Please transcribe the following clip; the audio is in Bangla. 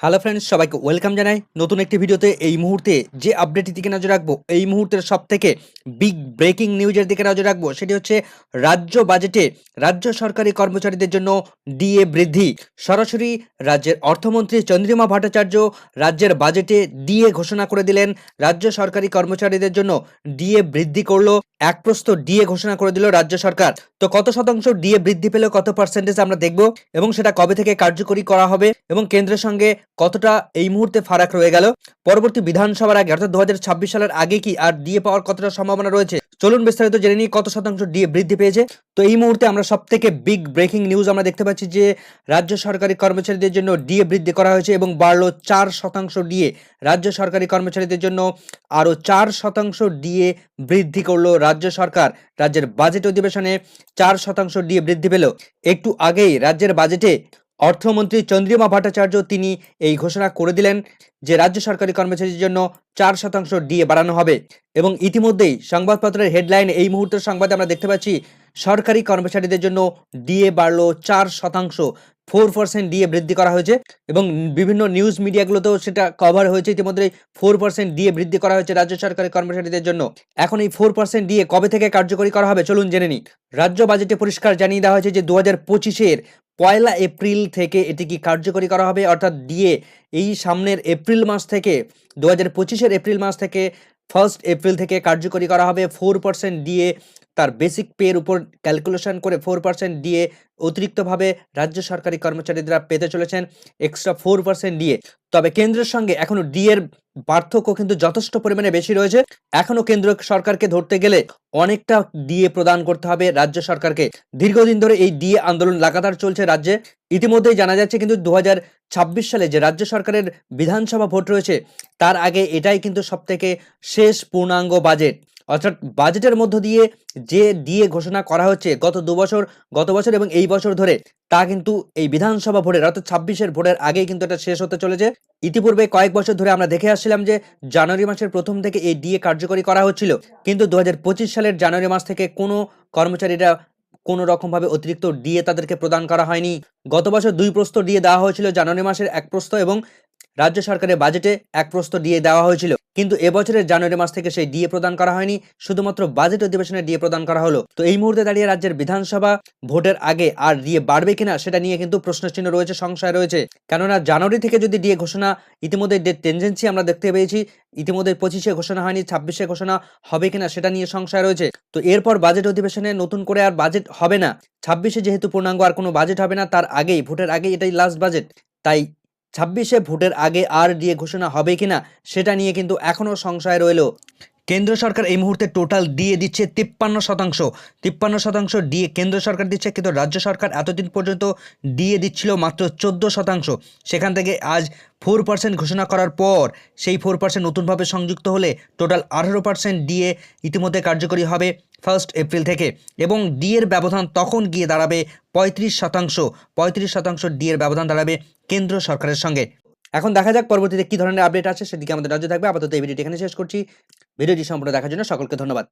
হ্যালো ফ্রেন্ডস সবাইকে ওয়েলকাম জানাই নতুন একটি ভিডিওতে। এই মুহূর্তে যে আপডেটের দিকে নজর রাখব, এই মুহূর্তের সব থেকে বিগ ব্রেকিং নিউজের দিকে নজর রাখব, সেটি হচ্ছে রাজ্য বাজেটে রাজ্য সরকারি কর্মচারীদের জন্য ডিএ বৃদ্ধি। সরাসরি রাজ্যের অর্থমন্ত্রী চন্দ্রিমা ভট্টাচার্য রাজ্যের বাজেটে ডিএ ঘোষণা করে দিলেন। রাজ্য সরকারি কর্মচারীদের জন্য ডিএ বৃদ্ধি করল, এক প্রস্ত ডিএ ঘোষণা করে দিল রাজ্য সরকার। তো কত শতাংশ ডিএ বৃদ্ধি পেলে, কত পার্সেন্টেজ আমরা দেখব এবং সেটা কবে থেকে কার্যকরী করা হবে এবং কেন্দ্রের সঙ্গে কতটা এই মুহূর্তে ফারাক রয়ে গেল? পরবর্তী বিধানসভার আগে, অর্থাৎ দুহাজার ছাব্বিশ সালের আগে কি আর ডিএ পাওয়ার কতটা সম্ভাবনা রয়েছে? চলুন বিস্তারিত জেনে নিই কত শতাংশ ডিএ বৃদ্ধি পেয়েছে। তো এই মুহূর্তে আমরা সব থেকে বিগ ব্রেকিং নিউজ আমরা দেখতে পাচ্ছি যে, রাজ্য সরকারি কর্মচারীদের জন্য ডিএ বৃদ্ধি করা হয়েছে এবং বাড়লো চার শতাংশ ডিএ রাজ্য সরকারি কর্মচারীদের জন্য আরও চার শতাংশ ডিএ বৃদ্ধি করল রাজ্য সরকার। রাজ্যের বাজেট অধিবেশনে চার শতাংশ ডিএ বৃদ্ধি পেল। একটু আগেই রাজ্যের বাজেটে অর্থমন্ত্রী চন্দ্রিমা ভট্টাচার্য তিনি এই ঘোষণা করে দিলেন যে রাজ্য সরকারি কর্মচারীর জন্য চার শতাংশ ডিএ বাড়ানো হবে এবং ইতিমধ্যেই সংবাদপত্রের হেডলাইন এই মুহূর্তের সংবাদে আমরা দেখতে পাচ্ছি, সরকারি কর্মচারীদের জন্য ডিএ বাড়লো চার শতাংশ, ফোর পার্সেন্ট ডিএ বৃদ্ধি করা হয়েছে এবং বিভিন্ন নিউজ মিডিয়াগুলোতেও সেটা কভার হয়েছে। ইতিমধ্যে ফোর পার্সেন্ট ডিএ বৃদ্ধি করা হয়েছে রাজ্য সরকারি কর্মচারীদের জন্য। এখন এই ফোর পার্সেন্ট ডিএ কবে থেকে কার্যকরী করা হবে চলুন জেনে নিই। রাজ্য বাজেটে পরিষ্কার জানিয়ে দেওয়া হয়েছে যে দু হাজার পঁচিশের পয়লা এপ্রিল থেকে এটি কি কার্যকরী করা হবে? অর্থাৎ দিয়ে এই সামনের এপ্রিল মাস থেকে দু হাজার পঁচিশের এপ্রিল মাস থেকে ফার্স্ট এপ্রিল থেকে কার্যকরী করা হবে ফোর পার্সেন্ট ডিএ তার বেসিক পের উপর ক্যালকুলেশন করে ফোর পার্সেন্ট ডিএ অতিরিক্তভাবে রাজ্য সরকারি কর্মচারীরা পেতে চলেছেন এক্সট্রা ফোর পার্সেন্ট ডিএ তবে কেন্দ্রের সঙ্গে এখনও ডিএর পার্থক্য কিন্তু যথেষ্ট পরিমাণে বেশি রয়েছে। এখনও কেন্দ্র সরকারকে ধরতে গেলে অনেকটা ডিএ প্রদান করতে হবে রাজ্য সরকারকে। দীর্ঘদিন ধরে এই ডিএ আন্দোলন লাগাতার চলছে রাজ্যে। ইতিমধ্যেই জানা যাচ্ছে কিন্তু দু হাজার ছাব্বিশ সালে যে রাজ্য সরকারের বিধানসভা ভোট রয়েছে, তার আগে এটাই কিন্তু সবথেকে শেষ পূর্ণাঙ্গ বাজেট। অর্থাৎ বাজেটের মধ্য দিয়ে যে ডিএ ঘোষণা করা হচ্ছে গত দু বছর, গত বছর এবং এই বছর ধরে, তা কিন্তু এই বিধানসভা ভোটের, অর্থাৎ ছাব্বিশের ভোটের আগেই কিন্তু এটা শেষ হতে চলেছে। ইতিপূর্বে কয়েক বছর ধরে আমরা দেখে আসছিলাম যে জানুয়ারি মাসের প্রথম থেকে এই ডিএ কার্যকরী করা হচ্ছিল। কিন্তু দু হাজার পঁচিশ সালের জানুয়ারি মাস থেকে কোনো কর্মচারীরা কোনো রকমভাবে অতিরিক্ত ডিএ তাদেরকে প্রদান করা হয়নি। গত বছর দুই প্রস্ত ডিএ দেওয়া হয়েছিল জানুয়ারি মাসের এক প্রস্ত এবং রাজ্য সরকারের বাজেটে এক প্রস্ত ডিএ দেওয়া হয়েছিল। কিন্তু এবছরের জানুয়ারি মাস থেকে সেই ডিএ প্রদান করা হয়নি, শুধুমাত্র বাজেট অধিবেশনে ডিএ প্রদান করা হলো। তো এই মুহূর্তে দাঁড়িয়ে রাজ্যের বিধানসভা ভোটের আগে আর ডিএ বাড়বে কিনা সেটা নিয়ে কিন্তু প্রশ্নচিহ্ন রয়েছে, সংশয় রয়েছে। কেননা জানুয়ারি থেকে যদি ডিএ ঘোষণা, ইতিমধ্যে যে টেন্ডেন্সি আমরা দেখতে পেয়েছি, ইতিমধ্যে পঁচিশে ঘোষণা হয়নি, ছাব্বিশে ঘোষণা হবে কিনা সেটা নিয়ে সংশয় রয়েছে। তো এরপর বাজেট অধিবেশনে নতুন করে আর বাজেট হবে না। ছাব্বিশে যেহেতু পূর্ণাঙ্গ আর কোনো বাজেট হবে না, তার আগেই, ভোটের আগেই এটাই লাস্ট বাজেট। তাই ছাব্বিশে ভোটের আগে আর ডিএ ঘোষণা হবে কিনা সেটা নিয়ে কিন্তু এখনও সংশয় রইল। কেন্দ্র সরকার এই মুহূর্তে টোটাল ডিএ দিচ্ছে তিপ্পান্ন শতাংশ। তিপ্পান্ন শতাংশ ডিএ কেন্দ্র সরকার দিচ্ছে, কিন্তু রাজ্য সরকার এতদিন পর্যন্ত ডিএ দিচ্ছিল মাত্র চোদ্দ শতাংশ। সেখান থেকে আজ ফোর পার্সেন্ট ঘোষণা করার পর সেই ফোর পার্সেন্ট নতুনভাবে সংযুক্ত হলে টোটাল আঠারো পার্সেন্ট ডিএ ইতিমধ্যে কার্যকরী হবে ফার্স্ট এপ্রিল থেকে। এবং ডিএর ব্যবধান তখন গিয়ে দাঁড়াবে পঁয়ত্রিশ শতাংশ। পঁয়ত্রিশ শতাংশ ডিএর ব্যবধান দাঁড়াবে কেন্দ্র সরকারের সঙ্গে। এখন দেখা যাক পরবর্তীতে কী ধরনের আপডেট আছে সেদিকে আমাদের রাজ্য থাকবে। আপাতত এই ভিডিওটি এখানে শেষ করছি। ভিডিওটি সম্পূর্ণ দেখার জন্য সকলকে ধন্যবাদ।